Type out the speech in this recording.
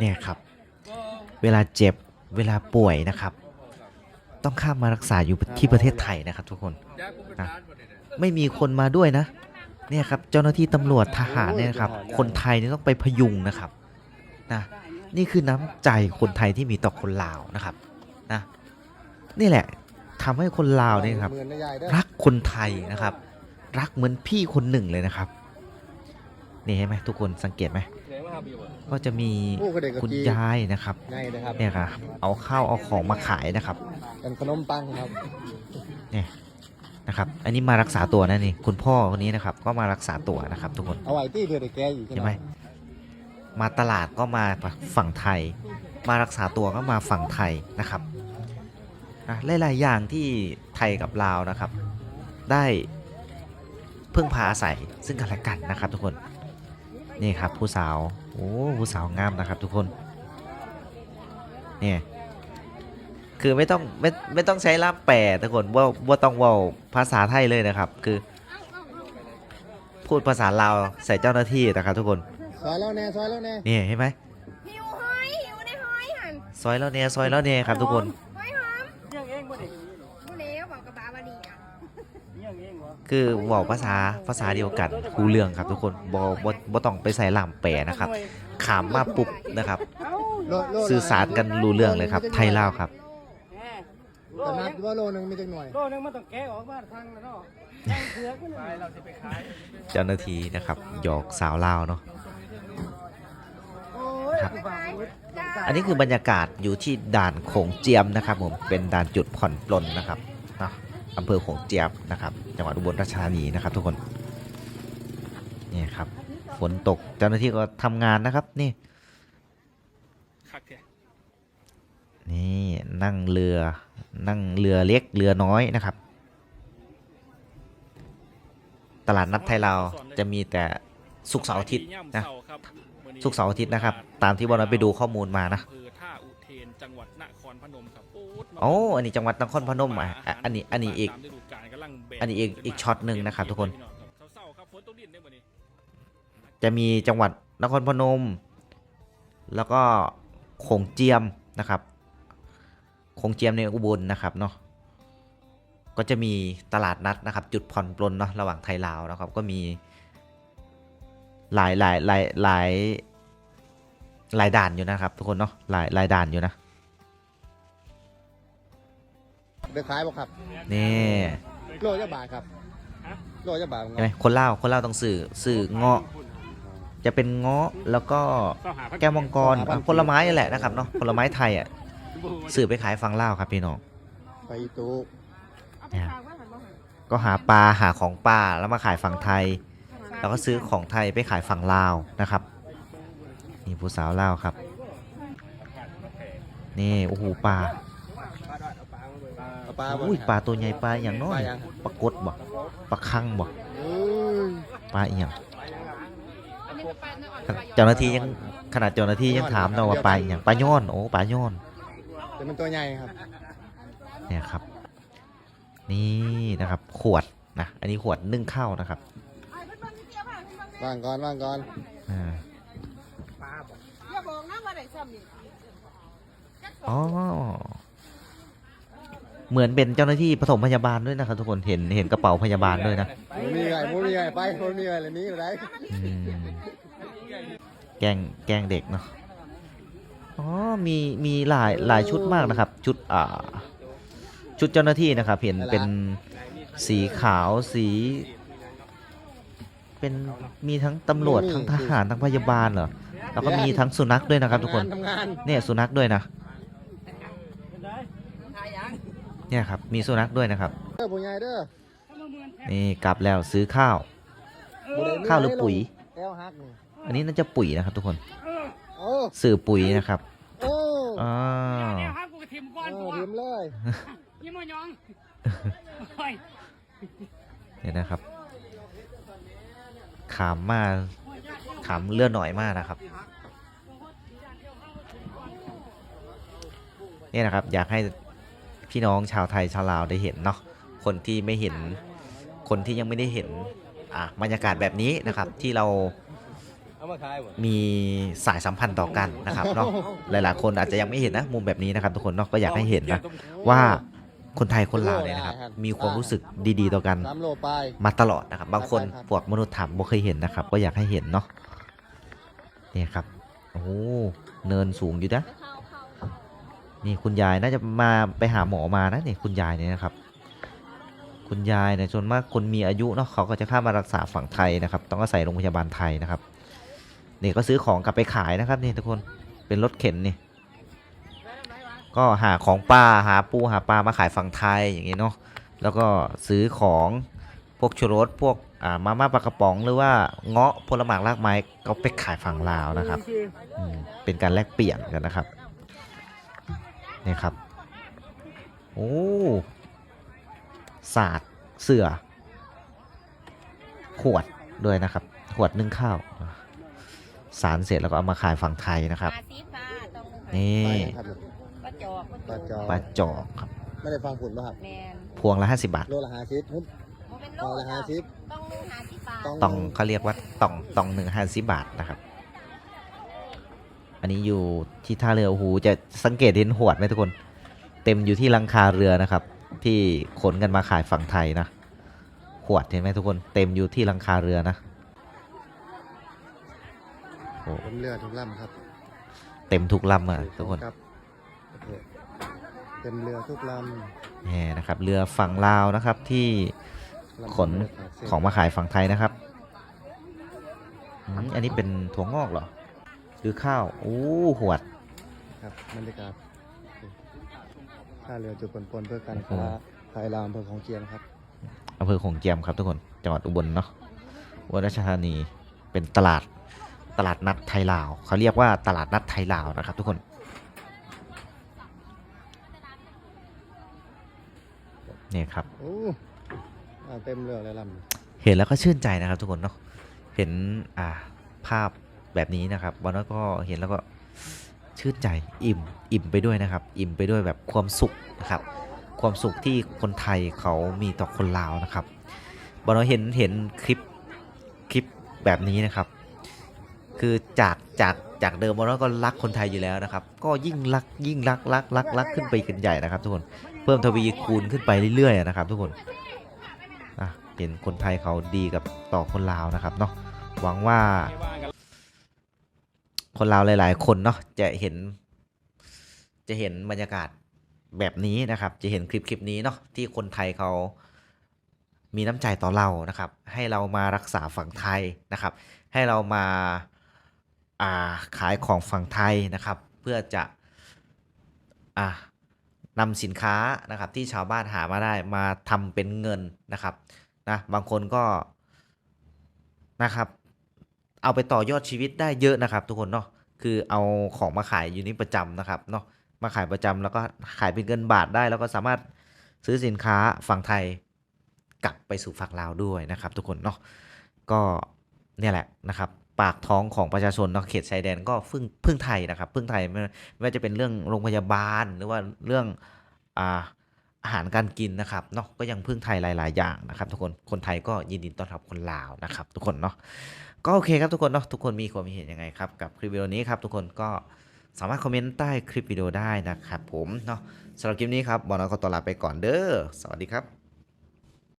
เนี่ยครับ เวลาเจ็บเวลาป่วยนะครับ ต้องข้ามมารักษาอยู่ที่ประเทศไทยนะครับ ทุกคนนะไม่มีคนมาด้วยนะ เนี่ยครับเจ้าหน้าที่ตำรวจทหารเนี่ยครับ คนไทยเนี่ยต้องไปพยุงนะครับนะนี่คือน้ำใจคนไทยที่มีต่อคนลาวนะครับนะนี่แหละทำให้คนลาวเนี่ยครับ รักคนไทยนะครับ รักเหมือนพี่คนหนึ่งเลยนะครับนี่เห็นไหมทุกคนสังเกตไหม ก็จะมีโอ้ก็เด็กกับคุณจียายนะครับง่ายนะครับเนี่ยครับเอาข้าวเอาของมาขายนะครับเป็นขนมปังครับเนี่ยนะครับ อันนี้มารักษาตัวนะนี่คุณพ่อคนนี้นะครับ ก็มารักษาตัวนะครับ ทุกคนเอาไว้ที่เพื่อได้แก้อยู่ใช่ไหมมาตลาดก็มาฝั่งไทย มารักษาตัวก็มาฝั่งไทยนะครับนะหลายๆอย่างที่ไทยกับลาวนะครับ ได้พึ่งพาอาศัยซึ่งกันและกันนะครับ ทุกคนนี่ครับผู้สาว โอ้ผู้สาวงามนะครับทุกคนเนี่ยคือไม่ต้องไม่ไม่ต้องใช้ล่ามแปลทุกคนว่าว่าต้องเว่าภาษาไทยเลยนะครับ คือ พูดภาษาลาวใส่เจ้าหน้าที่นะครับทุกคนซอยแล้วแน่ซอยแล้วแน่นี่เห็นไหมหิวหอยหิวในหอยหันซอยแล้วเนี่ยซอยแล้วเนี่ยครับทุกคน หอยหอม ยังเองบ่ดิ บุเล้วบอกกับบาวาดีอะ ยังเองบ่คือเว่าภาษาภาษาเดียวกันรู้เรื่องครับทุกคนบ่บ่บ่ต้องไปใส่ล่ามแปลนะครับขามมาปุ๊บนะครับเอ้าโลโลสื่อสารกันรู้เรื่องเลยครับ ไทยลาวครับแหมโลแต่นันึดงว่าโลนึงมีจังหน่อยโลนึงมันต้องแกะออกมาทางแล้วเนาะทางเผือกมันไปเราสิไปขายเจ้าหน้าที่นะครับหยอกสาวลาวเนาะโอ้ยครับบาทอันนี้คือบรรยากาศอยู่ที่ด่านโขงเจียมนะครับผมเป็นด่านจุดผ่อนปลนนะครับเนาะ อำเภอโขงเจียมนะครับ จังหวัดอุบลราชธานีนะครับ ทุกคนเนี่ยครับฝนตกเจ้าหน้าที่ก็ทำงานนะครับนี่คักแท้นี่นั่งเรือนั่งเรือเล็กเรือน้อยนะครับ ตลาดนัดไทยเราวจะมีแต่สุกร์เสาร์อาทิตย์นะสุกร์เสาร์อาทิตย์นะครับ ตามที่บอลไปดูข้อมูลมานะอำเภอท่าอุเทนจังหวัดนครพนมครับโอ้โอ้อันนี้จังหวัดนครพนมอะอะอันนี้อันนี้อีกตามฤดูกาลกำลังแบอันนี้อีกอีกช็อตหนึ่งนะครับทุกคนเศร้าๆครับฝนตกดินได้บ่นี่จะมีจังหวัดนครพนม แล้วก็โขงเจียมนะครับโขงเจียมในอุบลนะครับเนาะก็จะมีตลาดนัดนะครับ จุดผ่อนปลนเนาะระหว่างไทยลาวนะครับ ก็มีหลายหลายหลายหลายหลายด่านอยู่นะครับ ทุกคนเนาะหลายหลายด่านอยู่นะ เดือขายบ่ครับนี่โลจะบาทครับโลจะบาทใช่ไหมคนเล่าวคนเล่าวต้องสื่อสื่อเงาะ จะเป็นเงาะแล้วก็แก้วมังกรอะผลไม้นั่นแหละนะครับเนาะผลไม้ไทยอะสื่อไปขายฟังเล่าวครับพี่น้องไปตูเอาไปฝากไว้หันบ่หันก็หาปลาหาของป่าแล้วมาขายฝั่งไทย แล้วก็ซื้อของไทยไปขายฝั่งลาวนะครับนี่ผู้สาวลาวครับ นี่โอ้โหปลาเอา ปลาบ่อุ้ยปลาตัวใหญ่ปลาอย่างน้อยปลายังปลากดบ่ปลาคังบ่อุ้ยปลาอีหยังอันนี้ก็ปลาเนื้ออ่อนปลาหยอดเจ้าหน้าที่ยังขนาดเจ้าหน้าที่ยังถามเราว่าปลาอีหยังปลาย้อนโอ้ปลาย้อนแต่มันตัวใหญ่ครับเนี่ยครับ นี่นะครับ ขวดนะอันนี้ขวดนึ่งข้าวนะครับไอ้เพิ่นเบิ่งที่เตี้ยผ่านเพิ่นเบิ่งว่างก่อนว่างก่อนอ่าอย่าบอกนะว่าได้ซ้ำนี่จักสอ๋ออง เหมือนเป็นเจ้าหน้าที่ปฐมพยาบาลด้วยนะครับทุกคนเห็นเห็นกระเป๋าพยาบาลด้วยนะบ่มีไงบ่มีไงไปบ่มีไงเลยนี้อะไรอืมแกล้งแกล้งเด็กเนาะอ๋อมีมีหลายหลายชุดมากนะครับ ชุดอ่า ชุดเจ้าหน้าที่นะครับ เห็นเป็นสีขาวสี เป็นมีทั้งตำรวจทั้งทหารทั้งพยาบาลเหรอแล้วก็มีทั้งสุนัขด้วยนะครับ ทุกคนทำงานเนี่ยสุนัขด้วยนะ เป็นได เนี่ยครับมีสุนัขด้วยนะครับเด้อผู้ใหญ่เด้อนี่กลับแล้วซื้อข้าวบ่ได้มีข้าวหรือปุ๋ย แก้วฮักนี่อันนี้น่าจะปุ๋ยนะครับทุกคนโอ้สื่อปุ๋ยนะครับโอ้อ่าเนี่ยครับกูก็ทิมก่อนเอกูอริมเลยนี่มายองโอ้ยเนี่ยนะครับ ขามมาขามเลือดหน่อยมากนะครับ เนี่ยนะครับ อยากให้ พี่น้องชาวไทยชาวลาวได้เห็นเนาะคนที่ไม่เห็นคนที่ยังไม่ได้เห็นอะบรรยากาศแบบนี้นะครับที่เรามีสายสัมพันธ์ต่อกันนะครับเนาะหลาย ๆ คนอาจจะยังไม่เห็นนะมุมแบบนี้นะครับ ทุกคนเนาะก็อยากให้เห็นนะว่าคนไทยคนลาวเนี่ยนะครับมีความรู้สึกดีๆ ต่อกันมาตลอดนะครับ บางคนพวกมนุษย์ถามบ่เคยเห็นนะครับ ก็อยากให้เห็นเนาะเนี่ยครับโอ้โหเนินสูงอยู่นะ นี่คุณยายน่าจะมาไปหาหมอมานะเนี่ยคุณยายเนี่ยนะครับ คุณยายเนี่ยส่วนมากคนมีอายุเนาะเขาก็จะเข้ามารักษาฝั่งไทยนะครับ ต้องอาศัยโรงพยาบาลไทยนะครับนี่ก็ซื้อของกลับไปขายนะครับนี่ทุกคนเป็นรถเข็นนี่ก็หาของปลาหาปูหาปลามาขายฝั่งไทยอย่างนี้เนาะแล้วก็ซื้อของพวกชูรสพวกอ่ามาม่าปลากระป๋องหรือว่าเงาะผลไม้รากไม้ก็ไปขายฝั่งลาวนะครับอืมเป็นการแลกเปลี่ยนกันนะครับ นี่ครับ โอ้ศาสตร์เสือ ขวดด้วยนะครับ ขวดนึ่งข้าว สารเสร็จแล้วก็เอามาขายฝั่งไทยนะครับหาซีฟ้าต้องนี่ไปครับปลาจอกปลาจอกปลาจอกครับ ไม่ได้ฟังผลป่ะครับแมนพวงละ50บาท โลละห้าสิบหุ้นมันเป็นโลโลละห้าสิบต้องหนึ่งหาซีฟ้าต้องต้องเขาเรียกว่าต้องต้องหนึ่งห้าสิบบาทนะครับ อันนี้อยู่ที่ท่าเรือโอ้โหจะสังเกตเห็นหวดไหมทุกคน เต็มอยู่ที่หลังคาเรือนะครับ ที่ขนกันมาขายฝั่งไทยนะขวดเห็นไหมทุกคนเต็มอยู่ที่หลังคาเรือนะโอ้ผมเรือทุกลำครับ เต็มทุกลำอะทุกคนครับโอเคเต็มเรือทุกลแหมนะครับ เรือฝั่งลาวนะครับที่ำลำขนของมาขายฝั่งไทยนะครับอืมอันนี้เป็นถั่วงอกเหรอ หรือข้าวโอ้หวด ครับบรรยากาศท่าเรือจุดปนปนๆเพื่อการโอ้ค้าไทยลาวอำเภอของเจียมครับอำเภอโขงเจียมครับทุกคนจังหวัดอุบลเนาะอุบลราชธานีเป็นตลาดตลาดนัดไทยลาวเขาเรียกว่าตลาดนัดไทยลาวนะครับ ทุกคนเนี่ยครับโอ้อ่าเต็มเรือเลยลเห็นแล้วก็ชื่นใจนะครับทุกคนเนาะเห็นอ่าภาพ แบบนี้นะครับวันนั้นก็เห็นแล้วก็ชื่นใจอิ่มอิ่มไปด้วยนะครับ อิ่มไปด้วยแบบความสุขนะครับ ความสุขที่คนไทยเขามีต่อคนลาวนะครับบอลเห็นเห็นคลิปคลิปแบบนี้นะครับ คือจากจากจากเดิมบอลก็รักคนไทยอยู่แล้วนะครับ ก็ยิ่งรักยิ่งรักรักรักรักขึ้นไปกันใหญ่นะครับ ทุกคนเพิ่มทวีคูณขึ้นไปเรื่อยๆนะครับ ทุกคนเห็นคนไทยเขาดีกับต่อคนลาวนะครับเนาะหวังว่า ไม่ว่ากันคนลาหลาย ๆ คนเนาะจะเห็น จะเห็นบรรยากาศแบบนี้นะครับ จะเห็นคลิปคลิปนี้เนาะที่คนไทยเขามีน้ำใจต่อเรานะครับ ให้เรามารักษาฝั่งไทยนะครับ ให้เรามาอ่าขายของฝั่งไทยนะครับ เพื่อจะอ่านำสินค้านะครับ ที่ชาวบ้านหามาได้มาทำเป็นเงินนะครับนะบางคนก็นะครับ เอาไปต่อยอดชีวิตได้เยอะนะครับ ทุกคนเนาะคือเอาของมาขายอยู่นี่ประจำนะครับเนาะมาขายประจำแล้วก็ขายเป็นเงินบาทได้ แล้วก็สามารถซื้อสินค้าฝั่งไทยกลับไปสู่ฝั่งลาวด้วยนะครับ ทุกคนเนาะก็เนี่ยแหละนะครับปากท้องของประชาชนเนาะเขตชายแดนก็พึ่งพึ่งไทยนะครับพึ่งไทยไม่ไม่ว่าจะเป็นเรื่องโรงพยาบาลหรือว่าเรื่องอ่า อาหารการกินนะครับเนาะก็ยังพึ่งไทยหลาย ๆ อย่างนะครับ ทุกคนคนไทยก็ยินดีต้อนรับคนลาวนะครับ ทุกคนเนาะก็โอเคครับทุกคนเนาะทุกคนมีความเห็นยังไงครับกับคลิปวิดีโอนี้ครับทุกคนก็สามารถคอมเมนต์ใต้คลิปวิดีโอได้นะครับผมเนาะสำหรับคลิปนี้ครับบอลน้อยขอตัวลาไปก่อนเด้อสวัสดีครับ